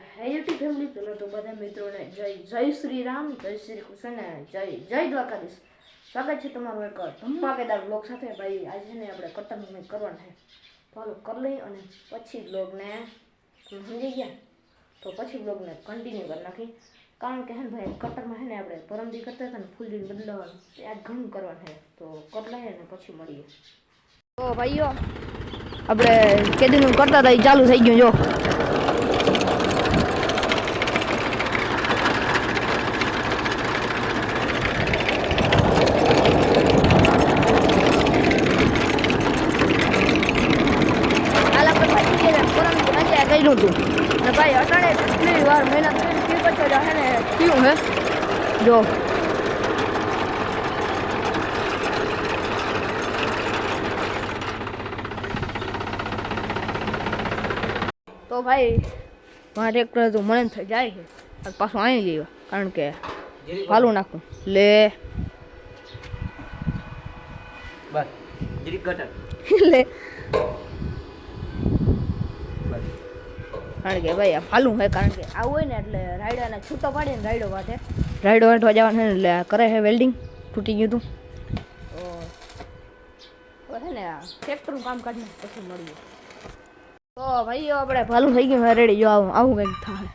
હે YouTube family પહેલાં તો બધા મિત્રોને જય જય શ્રી રામ જય શ્રી કૃષ્ણ જય જય દ્વારકાધીશ. સ્વાગત છે તમારું એક ધમાકેદાર બ્લોગ સાથે. ભાઈ, આજે ને આપણે કટન કરવાના છે. હાલો કરી લઈ અને પછી બ્લોગને સમજી ગયા. તો પછી બ્લોગને કન્ટિન્યુ કરી નાખી કારણ કે હે ને ભાઈ કટરમાં હે ને આપણે પરમદી કરતા હતા ને ફૂલદી બદલાવાનું આજ ઘણું કરવાનું છે. તો કરી લઈએ ને પછી મળીએ. તો ભાઈઓ, આપણે કેદીનું કરતા હતા એ ચાલુ થઈ ગયું, જો હાલ આપણે પાછી જઈએ ને પરમ આજે કર્યું હતું ને ભાઈ અટાણે કેટલી વાર મહિના ત્રણથી પછી હે ને થયું હે જો. તો ભાઈ મારે ટ્રેક્ટર તો મને થઈ જાય છે. પાછું આવી ગયો કારણ કે હાલું નાખું. લે. લે. કારણ કે ભાઈ આ ફાલું હોય કારણ કે આવું હોય ને એટલે રાયડાને છૂટો પાડીને રાયડો વાટે રાયડો વાટવા જવાનું છે ને એટલે કરે છે વેલ્ડિંગ તૂટી ગયું હતું છે ને આ ટ્રેક્ટરનું કામ કાઢીને પછી મળીએ. તો ભાઈઓ આપણે ભાલું થઈ ગયું રેડી જો આવું આવું કંઈક થાય.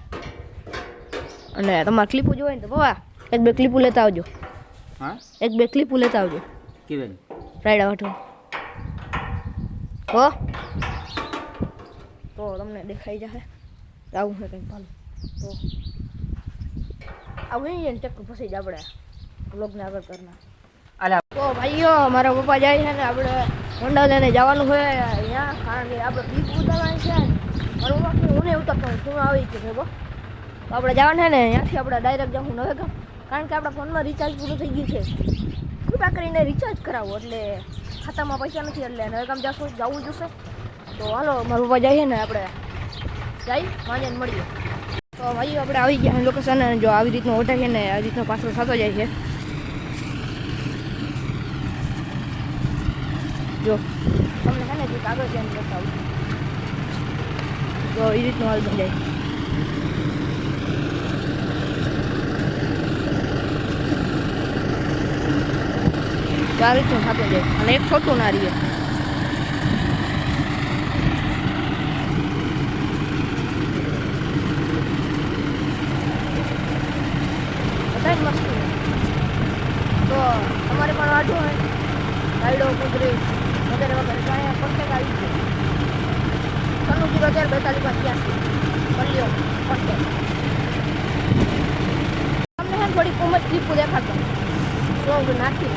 અને તમારે ક્લિપો જોવે ને તો બાબા એક બે ક્લિપો લેતા આવજો. હા? એક બે ક્લિપો લેતા આવજો. કેવેન રાયડા વાટવા હો? તો તમને દેખાઈ જશે. આવું છે કંઈક ભાલું. તો આવું ને ટેક્ટર ફસી જ આપણે બ્લોગને આગળ કરના અલા તો ભાઈઓ મારા પપ્પા જાય છે ને આપણે હોન્ડા લઈને જવાનું હોય અહીંયા કારણ કે આપણે બીક ઉતારવાની છે મારા પપ્પા હું નહીં ઉતારતો તું આવી કે ભેગો. તો આપણે જવાનું છે ને અહીંયાથી આપણે ડાયરેક્ટ જવું નવે ગામ કારણ કે આપણા ફોનમાં રિચાર્જ પૂરું થઈ ગયું છે. કૃપા કરીને રિચાર્જ કરાવો એટલે ખાતામાં પૈસા નથી એટલે નવે ગામ જશું જવું જોશે તો હાલો મારા પપ્પા જાય છે ને આપણે. જઈ વાંજે મળીએ. તો ભાઈ આપણે આવી ગયા. લોકેશન જો આવી રીતનું છે ને આવી રીતનો પાછળ થતો જાય છે. જો, તમને છે ને જે કાગળ છે બતાવું. તો એ રીતનું હાલ બની જાય. ચાર રીતનું થતું જાય. અને એક છોટું ના રહીએ બધા જ મસ્ત છે. તો તમારે પણ વાંચવું હોય રાયડો કુદરી વગેરે વગેરે. તો અહીંયા કોન્ટેક આવી છે. છન્નું જીરો ચાર બેતાલીસ પાંચ ત્યાંસી પલ્લીઓ કોન્ટેક તમને હે થોડી કોમત ક્લિપો દેખાતો. સોંગ નાખી.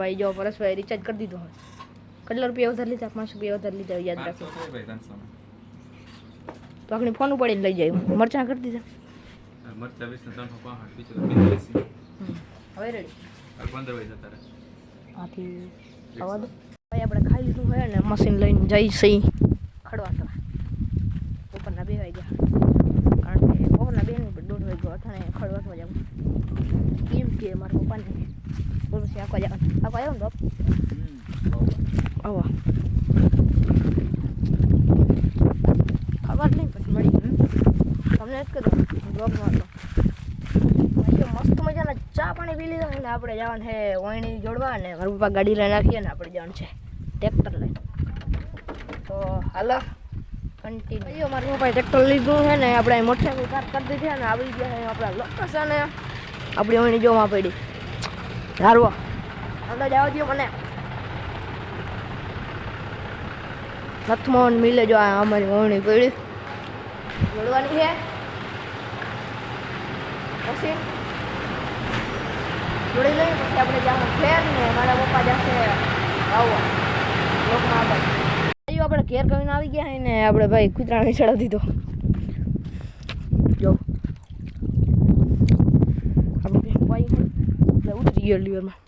ભાઈ જો પરેશભાઈ રિચાર્જ કરી દીધો હોય. કેટલા રૂપિયા વધારે લીધા? પાંચસો રૂપિયા વધારે લીધા યાદ રાખો. તો આપણે ફોન ઉપાડીને લઈ જાય મરચાં કરી દીધા. હવે રેડી આવા દો. ભાઈ આપણે ખાઈ લીધું હોય ને મશીન લઈને જઈ સહી ખડવા કરવા ઉપરના બે વાગ્યા કારણ કે ઉપરના બે નહીં દોઢ વાગ્યો અઠાણે ખડવા જવું કેમ કે મારા પપ્પાને બોલું aja kan. Aku aja ને બાપ આવો ખબર નહીં પછી મળી તમને જ કીધું જોબમાં તો ભાઈઓ મસ્ત મજાના ચા પાણી પી લીધા અને આપણે જવાનું છે વણી જોડવા અને મારા પપ્પા ગાડી લઈને નાખીએ ને આપણે જવાનું છે ટ્રેક્ટર લઈને તો હાલો કન્ટિન્યુ મારા પપ્પાએ ટ્રેક્ટર લીધું છે ને આપણે અહીં મોટરસાઇકલ કાર કરી દીધી અને આવી ગયા આપણા લોકેશન આપણી વણી જોવા પડી ધારવા અંદર જવા દો મને નથમોહન મિલે જો આ અમારી વણી પડી જોડવાની છે પછી જોડી લઈ પછી આપણે જવાનું ફેર ને મારા પપ્પા જશે આવવા લોકમાં આગળ આપણે ઘેર કરીને આવી ગયા ને આપણે ભાઈ કૂતરાને ચડાવી દીધો જો આપણે ઉતરી ગયો લીવરમાં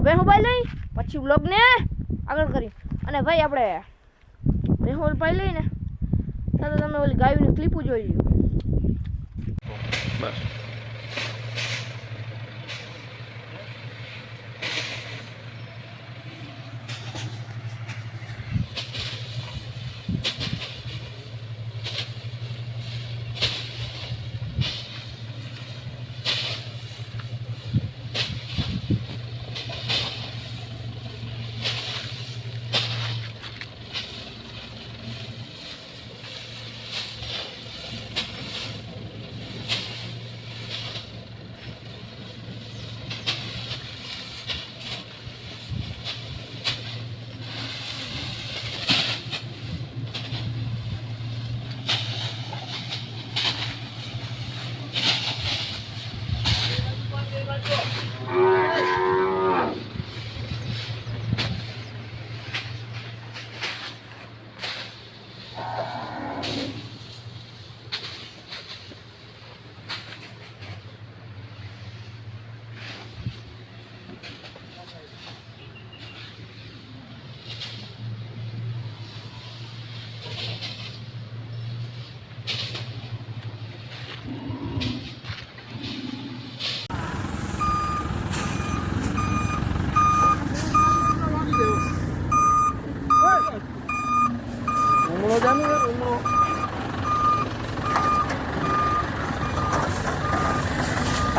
તો ભાઈ લઈ, પછી બ્લોગને આગળ કરી અને ભાઈ આપણે મેહોલ પાઈ લઈને ત્યારે તમે ઓલી ગાયોની ક્લિપો જોઈ લ્યો. બસ.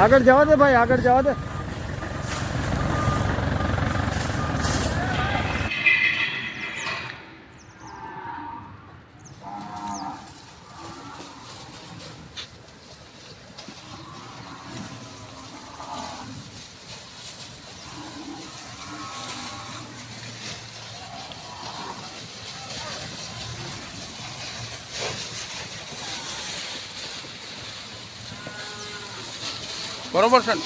આગળ જવા દે ભાઈ આગળ જવા દે. બરોબર છે? ને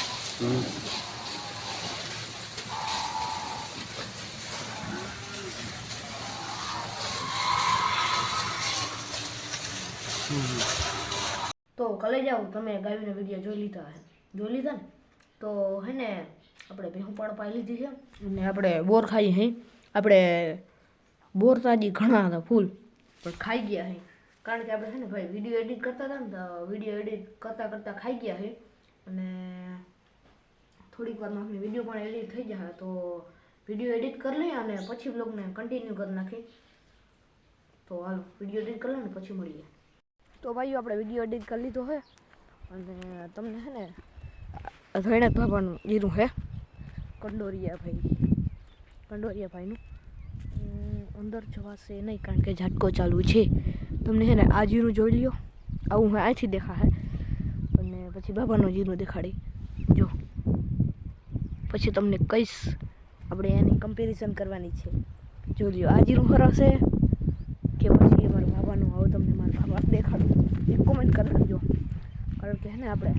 તો કલે જાઓ તમે ગાયોના વીડિયો જોઈ લીધા હે. જોઈ લીધા ને? તો હે ને આપણે ભેહું પણ પાઈ લીધી છે. અને આપણે બોર ખાઈ હે. આપણે બોર તાજી ઘણા હતા ફૂલ, પણ ખાઈ ગયા હે. કારણ કે આપણે છે ને ભાઈ વીડિયો એડિટ કરતા હતા ને તો વીડિયો એડિટ કરતાં કરતાં ખાઈ ગયા હે. અને થોડીક વારમાં આપણે વીડિયો પણ એડિટ થઈ જાય, તો વીડિયો એડિટ કરી લઈએ અને પછી બ્લોગને કન્ટિન્યુ કરી નાખી તો હાલો વીડિયો એડિટ કરી લો ને પછી મળીએ. તો ભાઈઓ, આપણે વીડિયો એડિટ કરી લીધો છે. અને તમને છે ને ધૈણક બાબાનું જીરું છે. કંડોરિયા ભાઈ. કંડોરિયા ભાઈનું. અંદર જવાશે નહીં, કારણ કે ઝાટકો ચાલુ છે. તમને છે ને, આ જીરું જોઈ લ્યો. આવું હું અહીંથી દેખાશે. અને પછી બાબાનો જીરો દેખાડી. જો. પછી તમને કહીશ, આપણે એની કમ્પેરિઝન કરવાની છે. જો લ્યો, આ જીરું હરાશે કે પછી મારા બાબાનું આવું તમને મારા બાબા દેખાડું. એ કોમેન્ટ કરી કારણ કે હે ને આપણે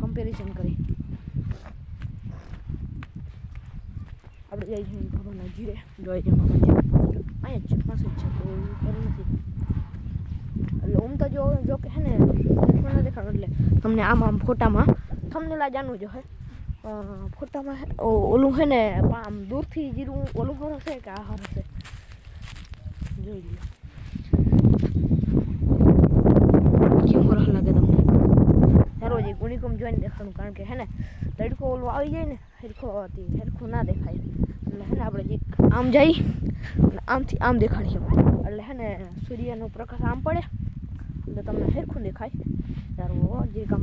કમ્પેરિઝન કરી. આપણે જઈ છીએ બાબાના જીરે જોઈ છે બાબા અહીંયા છે, પાસે છે તો એવું નથી. એટલે ઉમતા જો જો કે હે ને headphone નથી ખબર એટલે તમને આમ આમ ફોટામાં તમને જાણવું જો હે ફોટામાં ઓલું હે ને, આમ દૂરથી જીરું, ઓલું હર હશે કે આ હશે? જોઈ લો કેવું સરસ લાગે તમને? દરરોજ જે ગુણીકમ જોઈને દેખાડું, કારણ કે હે ને તડકો ઓલું આવી જાય ને, હેરખો હેરખું ના દેખાય. એટલે હે ને, આપણે જે આમ જઈ આમથી આમ દેખાડીએ. એટલે હે ને, સૂર્યનો પ્રકાશ આમ પડે, એટલે તમને હેરખું દેખાય. તારું જે કામ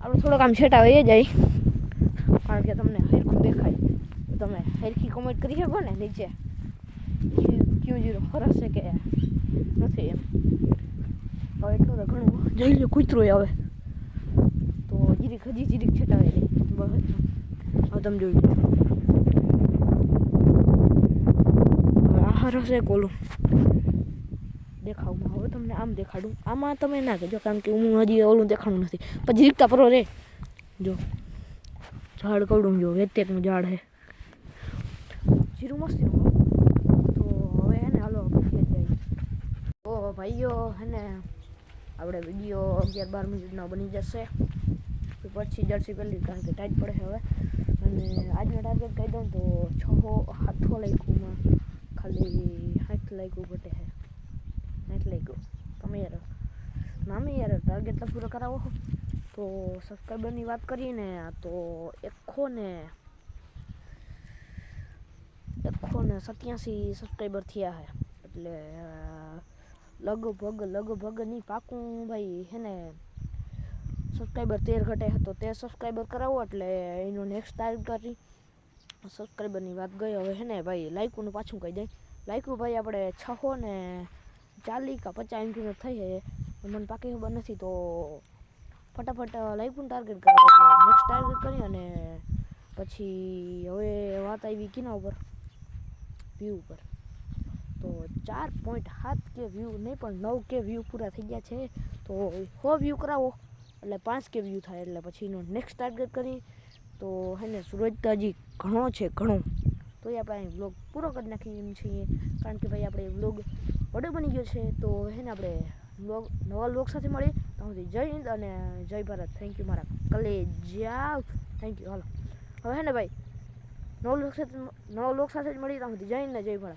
આપણે થોડોક આમ છેટા વહી જાય. કારણ કે તમને હરખું દેખાય. તો તમે હેરખી કોમેન્ટ કરી શકો ને નીચે. ક્યુ જીરો છે કે નથી એમ. હવે એટલું તો ઘણું. જઈ લે કૂતરું આવે તો જીરીક હજી જીરીક છટાવી બસ હવે તમે જોઈ લો આ હરસ કોલું દેખાવમાં હવે તમને આમ દેખાડું. આમાં તમે ના કહેજો, કારણ કે હું હજી ઓલું દેખાડું નથી. પછી જીરકતા પરો રે. જો, ઝાડ કવડું જો, વેતેકનું ઝાડ હે. જીરું મસ્તીનું હો. તો હવે હે ને હાલો આપણે ઘેર જઈએ. તો ભાઈઓ, હે ને આપણે વીડિયો અગિયાર બાર મિનિટનો બની જશે. તો પછી જર્સી પહેલી કારણ કે ટાઈટ પડે છે હવે. અને આજનો ટાર્ગેટ કહી દઉં તો છહો હાથો લાગ્યુંમાં ખાલી હાથ લાગ્યું ઘટે છે લાગ્યું તમે યાર, નામે યાર ટાર્ગેટ તો પૂરો કરાવો. તો સબસ્ક્રાઈબરની વાત કરીને તો એકસો ને એકસો ને સત્યાસી સબસ્ક્રાઈબર થયા છે એટલે લગભગ લગભગ નહીં પાકું ભાઈ, હે ને સબસ્ક્રાઈબર તેર ઘટે હતો તે સબસ્ક્રાઈબર કરાવો એટલે એનો નેક્સ્ટ ટાર્ગેટ કરી. સબસ્ક્રાઈબરની વાત ગઈ હવે, હે ને, ભાઈ લાઈકુનું પાછું કહી દઈ. લાઈકુ ભાઈ, આપણે છો ને ચાલીસ કે પચાસ એમથી થઈ છે મને પાકી ખબર નથી, તો ફટાફટ લાઈકુનું ટાર્ગેટ કરો નેક્સ્ટ ટાર્ગેટ કરી અને પછી હવે વાત આવી કિના ઉપર. વ્યૂ ઉપર. તો ચાર પોઈન્ટ સાત કે વ્યૂ નહીં પણ નવ કે વ્યૂ પૂરા થઈ ગયા છે. તો હો વ્યૂ કરાવો. એટલે પાંચ કે વ્યૂ થાય. એટલે પછીનો નેક્સ્ટ ટાર્ગેટ કરી. તો હે ને સુરજ તો હજી ઘણો છે, ઘણો. તો એ આપણે અહીં વ્લોગ પૂરો કરી નાખીએ એમ છીએ. કારણ કે ભાઈ, આપણે વ્લોગ વડો બની ગયો છે, તો હે ને આપણે વ્લોગ નવા લોક સાથે મળીએ. તો હું જય હિન્દ અને જય ભારત. થેન્ક યુ મારા કલેજા. થેન્ક યુ હાલો. હવે હે ને ભાઈ, નવ લોક સાથે, નવા લોક સાથે જ મળીએ. તો સુધી જય હિન્દ જય ભારત.